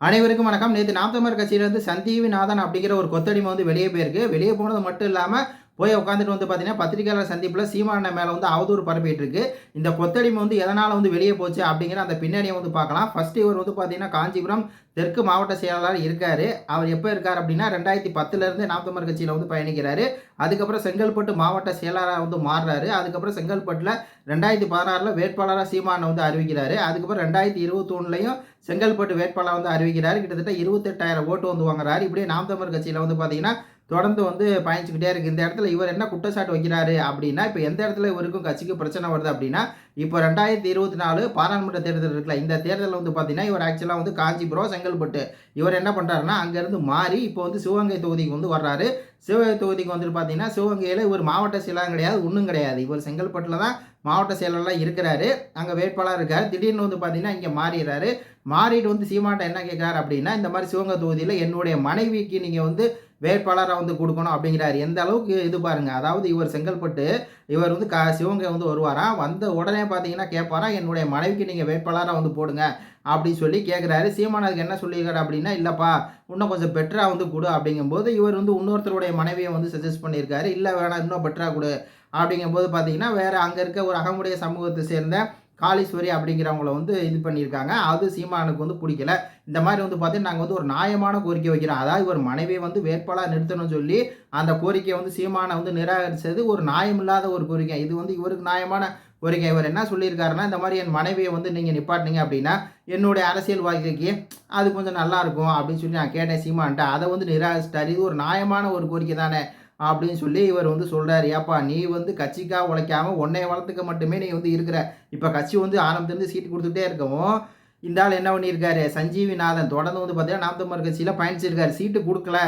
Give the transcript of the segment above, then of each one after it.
அனைவருக்கும் வணக்கம். நேற்று நாம் தமிழர் கட்சியிலிருந்து சந்தீவிநாதன் அப்படிங்கிற ஒரு கொத்தடிமை வந்து வெளியே போயிருக்கு. வெளியே போனது மட்டும் இல்லாமல் போய் உட்காந்துட்டு வந்து பார்த்தீங்கன்னா பத்திரிகையாளர் சந்திப்பில் சீமான மேலே வந்து அவதூறு பரப்பிட்டு இருக்கு. இந்த கொத்தடிமை வந்து எதனால் வந்து வெளியே போச்சு அப்படிங்கிற அந்த பின்னணியை வந்து பார்க்கலாம். ஃபர்ஸ்ட் இவர் வந்து பார்த்தீங்கன்னா காஞ்சிபுரம் தெற்கு மாவட்ட செயலாளர் இருக்காரு. அவர் எப்போ இருக்கார் அப்படின்னா ரெண்டாயிரத்தி பத்துலேருந்து நாம் தமிழர் கட்சியில் வந்து பயணிக்கிறாரு. அதுக்கப்புறம் செங்கல்பட்டு மாவட்ட செயலாளராக வந்து மாறுறாரு. அதுக்கப்புறம் செங்கல்பட்டில் ரெண்டாயிரத்தி பதினாறில் வேட்பாளராக சீமானை வந்து அறிவிக்கிறாரு. அதுக்கப்புறம் ரெண்டாயிரத்தி இருபத்தொன்னுலையும் செங்கல்பட்டு வேட்பாளர் வந்து அறிவிக்கிறாரு. கிட்டத்தட்ட இருபத்தெட்டாயிரம் ஓட்டு வந்து வாங்குறாரு. இப்படியே நாம் தமிழர் கட்சியில் வந்து பார்த்தீங்கன்னா தொடர்ந்து வந்து பயணிச்சுக்கிட்டே இருக்குது இந்த இடத்துல இவர் என்ன குற்றச்சாட்டு வைக்கிறாரு அப்படின்னா இப்போ எந்த இடத்துல இவருக்கும் கட்சிக்கு பிரச்சனை வருது அப்படின்னா இப்போ ரெண்டாயிரத்தி இருபத்தி நாலு பாராளுமன்ற தேர்தல் இருக்குல்ல இந்த தேர்தலில் வந்து பார்த்தீங்கன்னா இவர் ஆக்சுவலாக வந்து காஞ்சிபுரம் செங்கல்பட்டு இவர் என்ன பண்ணுறாருன்னா அங்கேருந்து மாறி இப்போ வந்து சிவகங்கை தொகுதிக்கு வந்து வர்றாரு. சிவகங்கை தொகுதிக்கு வந்துட்டு பார்த்தீங்கன்னா சிவகங்கையில் இவர் மாவட்ட செயலாளர் கிடையாது ஒன்றும் கிடையாது. இவர் செங்கல்பட்டில் தான் மாவட்ட செயலாளராக இருக்கிறாரு. அங்கே வேட்பாளர் இருக்கார். திடீர்னு வந்து பார்த்தீங்கன்னா இங்கே மாறிடுறாரு. மாறிட்டு வந்து சீமாட்ட என்ன கேட்குறாரு அப்படின்னா இந்த மாதிரி சிவகங்கை தொகுதியில் என்னுடைய மனைவிக்கு நீங்கள் வந்து வேட்பாளராக வந்து கொடுக்கணும் அப்படிங்கிறாரு. எந்த அளவுக்கு இது பாருங்க. அதாவது இவர் செங்கல்பட்டு இவர் வந்து க சிவகங்கை வந்து வருவாராம் வந்த உடனே பார்த்தீங்கன்னா கேட்பாரா என்னுடைய மனைவிக்கு நீங்கள் வேட்பாளராக வந்து போடுங்க அப்படின்னு சொல்லி கேட்குறாரு சீமான் அதுக்கு என்ன சொல்லியிருக்காரு அப்படின்னா இல்லைப்பா இன்னும் கொஞ்சம் பெட்டராக வந்து கொடு அப்படிங்கும்போது இவர் வந்து இன்னொருத்தருடைய மனைவியை வந்து சஜஸ்ட் பண்ணியிருக்காரு. இல்லை வேணாம் இன்னும் பெட்டராக கொடு அப்படிங்கும்போது பார்த்தீங்கன்னா வேறு அங்கே இருக்க ஒரு அகமுடைய சமூகத்தை சேர்ந்த காளீஸ்வரி அப்படிங்கிறவங்கள வந்து இது பண்ணியிருக்காங்க. அது சீமானுக்கு வந்து பிடிக்கல. இந்த மாதிரி வந்து பார்த்தீங்கன்னா நாங்கள் வந்து ஒரு நியாயமான கோரிக்கை வைக்கிறோம். அதாவது ஒரு மனைவியை வந்து வேட்பாளாக நிறுத்தணும்னு சொல்லி அந்த கோரிக்கையை வந்து சீமானை வந்து நிராகரித்தது ஒரு நியாயமில்லாத ஒரு கோரிக்கை. இது வந்து இவருக்கு நியாயமான கோரிக்கை. இவர் என்ன சொல்லியிருக்காருன்னா இந்த மாதிரி என் மனைவியை வந்து நீங்கள் நிப்பாட்டினீங்க அப்படின்னா என்னுடைய அரசியல் வாழ்க்கைக்கு அது கொஞ்சம் நல்லாயிருக்கும் அப்படின்னு சொல்லி நான் கேட்டேன் சீமான்ட்ட. அதை வந்து நிராகரிச்சிட்டார். இது ஒரு நியாயமான ஒரு கோரிக்கை தானே. அப்படின்னு சொல்லி இவர் வந்து சொல்கிறார் ஏப்பா நீ வந்து கட்சிக்காக உழைக்காம உன்னைய வளர்த்துக்க மட்டுமே நீ வந்து இருக்கிற. இப்போ கட்சி வந்து ஆரம்பத்துலேருந்து சீட்டு கொடுத்துட்டே இருக்கவும் இந்த ஆள் என்ன பண்ணியிருக்காரு? சஞ்சீவிநாதன் தொடர்ந்து வந்து பார்த்தீங்கன்னா நாம் தமிழர் கட்சியில் பயணிச்சிருக்காரு. சீட்டு கொடுக்கல.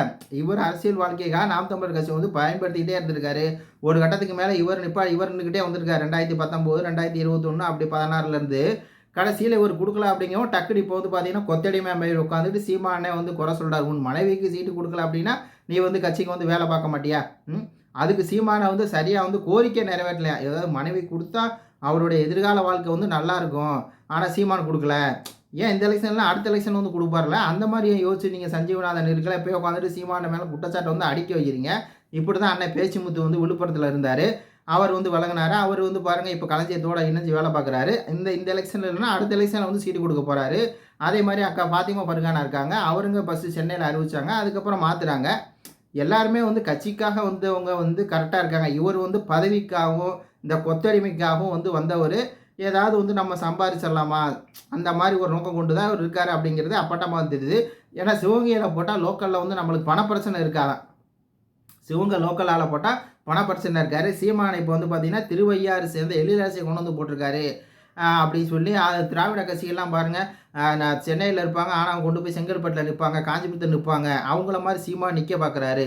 இவர் அரசியல் வாழ்க்கைக்காக நாம் தமிழர் கட்சி வந்து பயன்படுத்திக்கிட்டே இருந்திருக்காரு. ஒரு கட்டத்துக்கு மேலே இவர் நிப்பா இவர் நின்றுக்கிட்டே வந்திருக்காரு. ரெண்டாயிரத்தி பத்தொம்போது ரெண்டாயிரத்தி இருபத்தொன்று அப்படி பதினாறுலேருந்து கடைசியில் இவர் கொடுக்கல அப்படிங்கவும் டக்குனு இப்போ வந்து பார்த்தீங்கன்னா கொத்தடி மேல் உட்காந்துட்டு சீமா அண்ணே வந்து குறை சொல்கிறார் உன் மனைவிக்கு சீட்டு கொடுக்கல அப்படின்னா நீ வந்து கட்சிக்கு வந்து வேலை பார்க்க மாட்டியா? ம்? அதுக்கு சீமானை வந்து சரியாக வந்து கோரிக்கை நிறைவேற்றலையா? ஏதாவது மனைவி கொடுத்தா அவருடைய எதிர்கால வாழ்க்கை வந்து நல்லா இருக்கும். ஆனால் சீமான் கொடுக்கல. ஏன் இந்த எலெக்ஷன்லாம் அடுத்த எலெக்ஷன் வந்து கொடுப்பார்ல? அந்த மாதிரி யோசிச்சு நீங்கள் சஞ்சீவநாதன் இருக்கல போய் உட்காந்துட்டு சீமான மேலே குற்றச்சாட்டை வந்து அடிக்க வைக்கிறீங்க? இப்படி தான் அண்ணன் பேச்சுமுத்து வந்து விழுப்புரத்தில் இருந்தார். அவர் வந்து வழங்கினாரு. அவர் வந்து பாருங்கள் இப்போ களஞ்சியத்தோட இணைஞ்சு வேலை பார்க்குறாரு இந்த இந்த எலெக்ஷனில் இல்லைன்னா அடுத்த எலெக்ஷனில் வந்து சீட்டு கொடுக்க போகிறாரு அதே மாதிரி அக்கா ஃபாத்திமா பருகானா இருக்காங்க. அவருங்க ஃபஸ்ட்டு சென்னையில் அறிவிச்சாங்க. அதுக்கப்புறம் மாற்றுறாங்க எல்லாருமே வந்து கட்சிக்காக வந்தவங்க வந்து கரெக்டாக இருக்காங்க. இவர் வந்து பதவிக்காகவும் இந்த கொத்தடிமைக்காகவும் வந்து வந்தவர். ஏதாவது வந்து நம்ம சம்பாதிச்சிடலாமா அந்த மாதிரி ஒரு நோக்கம் கொண்டு தான் அவர் இருக்கார் அப்படிங்கிறது அப்பட்டமாக தெரியுது. ஏன்னா சிவகங்கையில் போட்டால் லோக்கலில் வந்து நம்மளுக்கு பண பிரச்சனை இருக்காதான் சிவங்க லோக்கலால் போட்டால் பண பிரச்சனை இருக்கார். சீமானை இப்போ வந்து பார்த்தீங்கன்னா திருவையாறு சேர்ந்த எழிலரசியை கொண்டு வந்து போட்டிருக்காரு. அப்படின்னு சொல்லி திராவிட கட்சிகள்லாம் பாருங்கள் நான் சென்னையில் இருப்பாங்க. ஆனால் அவங்க கொண்டு போய் செங்கல்பட்டில் நிற்பாங்க காஞ்சிபுரத்தில் நிற்பாங்க அவங்கள மாதிரி சீமா நிற்க பார்க்குறாரு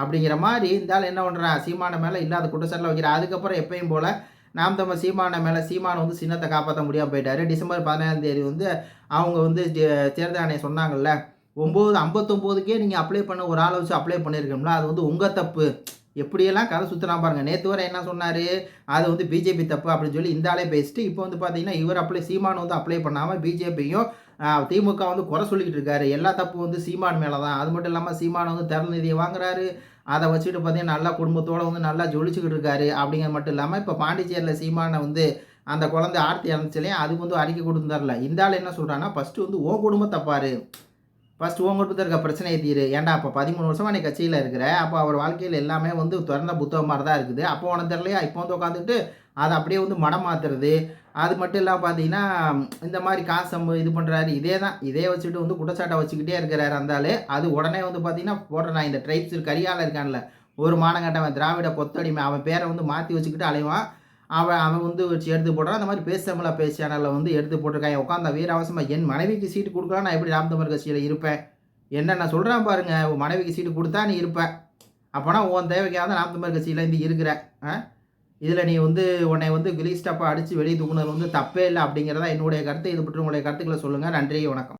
அப்படிங்கிற மாதிரி இருந்தாலும் என்ன பண்ணுறான் சீமான மேலே இல்லாத குற்றச்சாட்டில் வைக்கிறான் அதுக்கப்புறம் எப்பயும் போல் நாம் தம்ம சீமான மேலே சீமானை வந்து சின்னத்தை காப்பாற்ற முடியாமல் போயிட்டார். டிசம்பர் பதினேழாம் தேதி வந்து அவங்க வந்து தேர்தல் ஆணையம் சொன்னாங்கல்ல ஒம்பது ஐம்பத்தொம்போதுக்கே நீங்கள் அப்ளை பண்ண ஒரு ஆளை வச்சு அப்ளை பண்ணியிருக்கோம்ல அது வந்து உங்கள் தப்பு. எப்படியெல்லாம் கதை சுற்றினா பாருங்கள் நேற்று வரை என்ன சொன்னார்? அது வந்து பிஜேபி தப்பு அப்படின்னு சொல்லி இந்த ஆளே பேசிட்டு இப்போ வந்து பார்த்தீங்கன்னா இவர் அப்ளை சீமான் வந்து அப்ளை பண்ணாமல் பிஜேபியும் திமுக வந்து குறை சொல்லிக்கிட்டு இருக்காரு. எல்லா தப்பு வந்து சீமான் மேலே தான் அது மட்டும் இல்லாமல் சீமான் வந்து திறந்த நிதியை வாங்குறாரு. அதை வச்சுட்டு பார்த்தீங்கன்னா நல்லா குடும்பத்தோடு வந்து நல்லா ஜொலிச்சுக்கிட்டு இருக்காரு. அப்படிங்கிறது மட்டும் இல்லாமல் இப்போ பாண்டிச்சேரியில் சீமானை வந்து அந்த குழந்தை ஆர்த்தி இறந்துச்சுலையும் அதுக்கு வந்து அறிக்கை கொடுத்துருந்தார்ல. இந்த ஆள் என்ன சொல்கிறான்னா ஃபஸ்ட்டு வந்து ஓ குடும்பம் தப்பாரு ஃபஸ்ட் உன் குடும்பத்தில் இருக்க பிரச்சனையை தீரு. ஏன்டா அப்போ பதிமூணு வருஷமாக நீ கட்சியில் இருக்கிற அப்போ அவர் வாழ்க்கையில் எல்லாமே வந்து திறந்த புத்தகம் மாதிரி தான் இருக்குது. அப்போ உனக்கு தெரியலையா? இப்போ வந்து உட்காந்துட்டு அதை அப்படியே வந்து மடம் மாற்றுறது அது மட்டும் இல்லாமல் பார்த்தீங்கன்னா இந்த மாதிரி காசு இது பண்ணுறாரு இதே தான். இதே வச்சுட்டு வந்து குற்றச்சாட்டை வச்சுக்கிட்டே இருக்கிறாரு அந்தாலே அது உடனே வந்து பார்த்தீங்கன்னா போடுறேன் இந்த ட்ரைப்ஸ் கரியால் இருக்கான்ல. ஒரு மானங்கட்டவன் திராவிட கொத்தடிமை. அவன் பேரை வந்து மாற்றி வச்சுக்கிட்டு அலைவான். அவன் அவன் வந்து வச்சு எடுத்து போடுறான். அந்த மாதிரி பேசமில்லா பேச சேனலில் வந்து எடுத்து போட்டிருக்காங்க உட்காந்த வீர அவசரமாக என் மனைவிக்கு சீட்டு கொடுக்கலாம் நான் எப்படி ராம்தமர் கட்சியில் இருப்பேன்? என்ன நான் சொல்கிறேன் பாருங்கள் உன் மனைவிக்கு சீட்டு கொடுத்தா நீ இருப்பேன் அப்போனா உன் தேவைக்காக தான் தமிழ் கட்சியில் இருந்து இருக்கிற இதில் நீ வந்து உன்னை வந்து கிலீஸ்டப்பாக அடித்து வெளியே தூக்குனது வந்து தப்பே இல்லை அப்படிங்கிறதா என்னுடைய கருத்து. இது பற்றி உங்களுடைய கருத்துக்களை சொல்லுங்கள் நன்றி வணக்கம்.